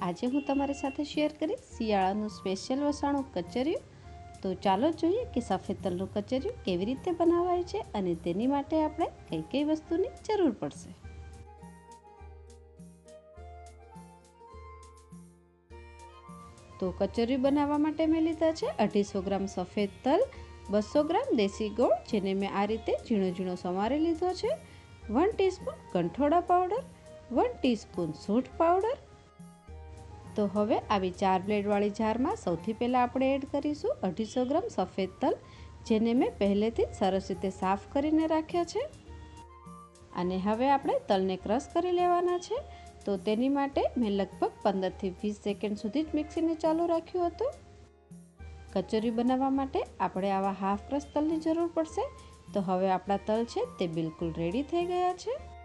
આજે હું તમારી સાથે શેર કરીશ શિયાળાનું સ્પેશિયલ વસાણું કચરિયું. તો ચાલો જોઈએ કે સફેદ તલનું કચરિયું કેવી રીતે બનાવાય છે અને તેની માટે આપણે કઈ કઈ વસ્તુની જરૂર પડશે. તો કચરિયું બનાવવા માટે મેં લીધા છે અઢીસો ગ્રામ સફેદ તલ, બસો ગ્રામ દેશી ગોળ, જેને મેં આ રીતે ઝીણો ઝીણો સમારી લીધો છે. વન ટીસ્પૂન કંઠોડા પાવડર, વન ટીસ્પૂન સૂંઠ પાવડર તો હવે આવી ચાર બ્લેડવાળી જારમાં સૌથી પહેલાં આપણે એડ કરીશું અઢીસો ગ્રામ સફેદ તલ, જેને મેં પહેલેથી જ સરસ રીતે સાફ કરીને રાખ્યા છે. અને હવે આપણે તલને ક્રશ કરી લેવાના છે. તો તેની માટે મેં લગભગ પંદરથી વીસ સેકન્ડ સુધી જ મિક્સીને ચાલુ રાખ્યું હતું. કચોરી બનાવવા માટે આપણે આવા હાફ ક્રશ તલની જરૂર પડશે. તો હવે આપણા તલ છે તે બિલકુલ રેડી થઈ ગયા છે.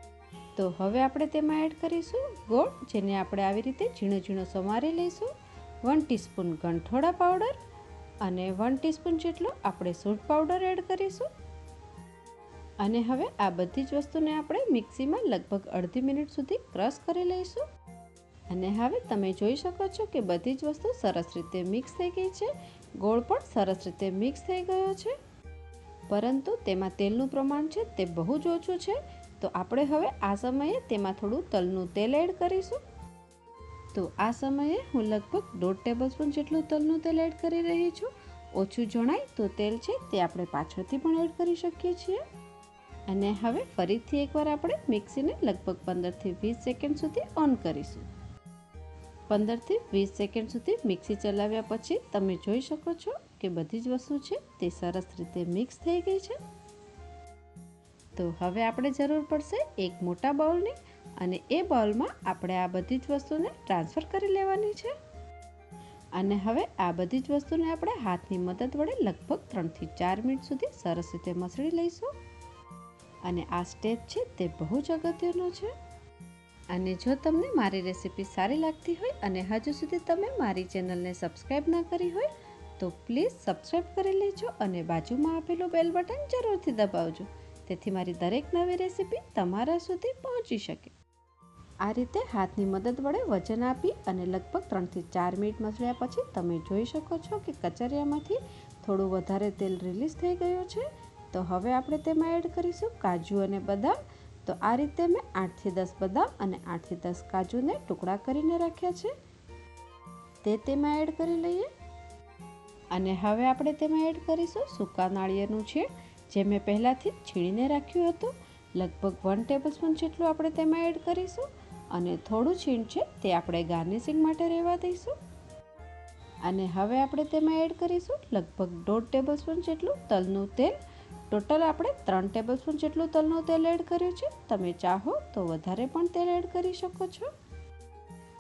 તો હવે આપણે તેમાં એડ કરીશું ગોળ, જેને આપણે આવી રીતે ઝીણો ઝીણો સમારી લઈશું. વન ટીસ્પૂન ગંઠોડા પાવડર અને વન ટીસ્પૂન જેટલો આપણે સૂટ પાવડર એડ કરીશું. અને હવે આ બધી જ વસ્તુને આપણે મિક્સીમાં લગભગ અડધી મિનિટ સુધી ક્રશ કરી લઈશું. અને હવે તમે જોઈ શકો છો કે બધી જ વસ્તુ સરસ રીતે મિક્સ થઈ ગઈ છે. ગોળ પણ સરસ રીતે મિક્સ થઈ ગયો છે. પરંતુ તેમાં તેલનું પ્રમાણ છે તે બહુ જ ઓછું છે. તો આપણે હવે આ સમયે તેમાં થોડું તલનું તેલ એડ કરીશું. તો આ સમયે હું લગભગ દોઢ ટેબલ સ્પૂન જેટલું તલનું તેલ એડ કરી રહી છું. ઓછું જણાય તો તેલ છે તે આપણે પાછળથી પણ એડ કરી શકીએ છીએ. અને હવે ફરીથી એકવાર આપણે મિક્સીને લગભગ પંદરથી વીસ સેકન્ડ સુધી ઓન કરીશું. પંદરથી વીસ સેકન્ડ સુધી મિક્સી ચલાવ્યા પછી તમે જોઈ શકો છો કે બધી જ વસ્તુ છે તે સરસ રીતે મિક્સ થઈ ગઈ છે. તો હવે આપણે જરૂર પડશે એક મોટા બાઉલની અને એ બાઉલમાં આપણે આ બધી જ વસ્તુને ટ્રાન્સફર કરી લેવાની છે. અને હવે આ બધી જ વસ્તુને આપણે હાથની મદદ વડે લગભગ ત્રણથી ચાર મિનિટ સુધી સરસ રીતે મસળી લઈશું. અને આ સ્ટેપ છે તે બહુ જ અગત્યનો છે. અને જો તમને મારી રેસીપી સારી લાગતી હોય અને હજુ સુધી તમે મારી ચેનલને સબસ્ક્રાઈબ ન કરી હોય, તો પ્લીઝ સબસ્ક્રાઈબ કરી લેજો અને બાજુમાં આપેલું બેલ બટન જરૂરથી દબાવજો. તેથી મારી દરેક નવી રેસીપી તમારા સુધી પહોંચી શકે. આ રીતે હાથની મદદ વડે વજન આપી અને લગભગ ત્રણથી ચાર મિનિટ મસળ્યા પછી તમે જોઈ શકો છો કે કચરિયામાંથી થોડું વધારે તેલ રિલીઝ થઈ ગયું છે. તો હવે આપણે તેમાં એડ કરીશું કાજુ અને બદામ. તો આ રીતે મેં આઠથી દસ બદામ અને આઠથી દસ કાજુને ટુકડા કરીને રાખ્યા છે. તે તેમાં એડ કરી લઈએ. અને હવે આપણે તેમાં એડ કરીશું સૂકા નાળિયેરનું છીણ. જે મેં પહેલાંથી જ છીણીને રાખ્યું હતું. લગભગ વન ટેબલ સ્પૂન જેટલું આપણે તેમાં એડ કરીશું અને થોડું છીણ છે તે આપણે ગાર્નિશિંગ માટે રહેવા દઈશું. અને હવે આપણે તેમાં એડ કરીશું લગભગ દોઢ ટેબલ સ્પૂન જેટલું તલનું તેલ. ટોટલ આપણે ત્રણ ટેબલ સ્પૂન જેટલું તલનું તેલ એડ કર્યું છે. તમે ચાહો તો વધારે પણ તેલ એડ કરી શકો છો.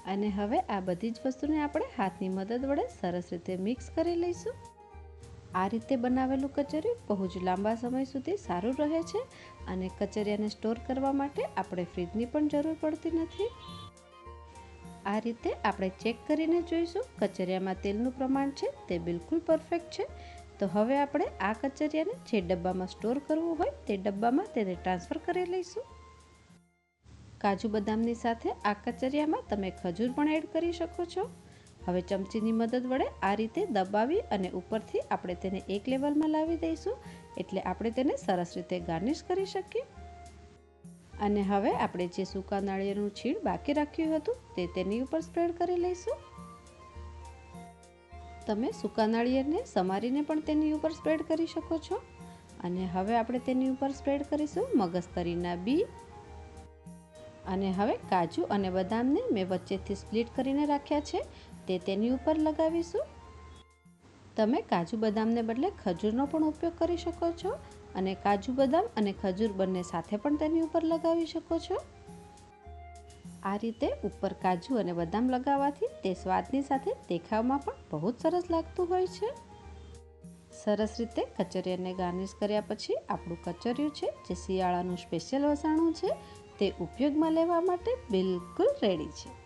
અને હવે આ બધી જ વસ્તુને આપણે હાથની મદદ વડે સરસ રીતે મિક્સ કરી લઈશું. આ રીતે બનાવેલું કચરિયું બહુ જ લાંબા સમય સુધી સારું રહે છે અને કચરિયાને સ્ટોર કરવા માટે આપણે ફ્રીજની પણ જરૂર પડતી નથી. આ રીતે આપણે ચેક કરીને જોઈશું કચરિયામાં તેલનું પ્રમાણ છે તે બિલકુલ પરફેક્ટ છે. તો હવે આપણે આ કચરિયાને જે ડબ્બામાં સ્ટોર કરવું હોય તે ડબ્બામાં તેને ટ્રાન્સફર કરી લઈશું. કાજુ બદામની સાથે આ કચરિયામાં તમે ખજૂર પણ એડ કરી શકો છો. હવે ચમચીની મદદ વડે આ રીતે દબાવી અને ઉપરથી આપણે તેને એક લેવલમાં લાવી દઈશું. એટલે આપણે તેને સરસ રીતે ગાર્નિશ કરી શકીએ. અને હવે આપણે જે સૂકા નાળિયેરનું છીણ બાકી રાખ્યું હતું તે તેની ઉપર સ્પ્રેડ કરી લઈશું. તમે સૂકા નાળિયેરને સમારીને પણ તેની ઉપર સ્પ્રેડ કરી શકો છો. અને હવે આપણે તેની ઉપર સ્પ્રેડ કરીશું મગજતરીના બી. અને હવે કાજુ અને બદામને મેં વચ્ચેથી સ્પ્લિટ કરીને રાખ્યા છે. તે તેની ઉપર લગાવીશું. તમે કાજુ બદામને બદલે ખજૂરનો પણ ઉપયોગ કરી શકો છો અને કાજુ બદામ અને ખજૂર બંને સાથે પણ તેની ઉપર લગાવી શકો છો. આ રીતે ઉપર કાજુ અને બદામ લગાવવાથી તે સ્વાદની સાથે દેખાવમાં પણ બહુ જ સરસ લાગતું હોય છે. સરસ રીતે કચરિયાને ગાર્નિશ કર્યા પછી આપણું કચરિયું છે, જે શિયાળાનું સ્પેશિયલ વસાણું છે, તે ઉપયોગમાં લેવા માટે બિલકુલ રેડી છે.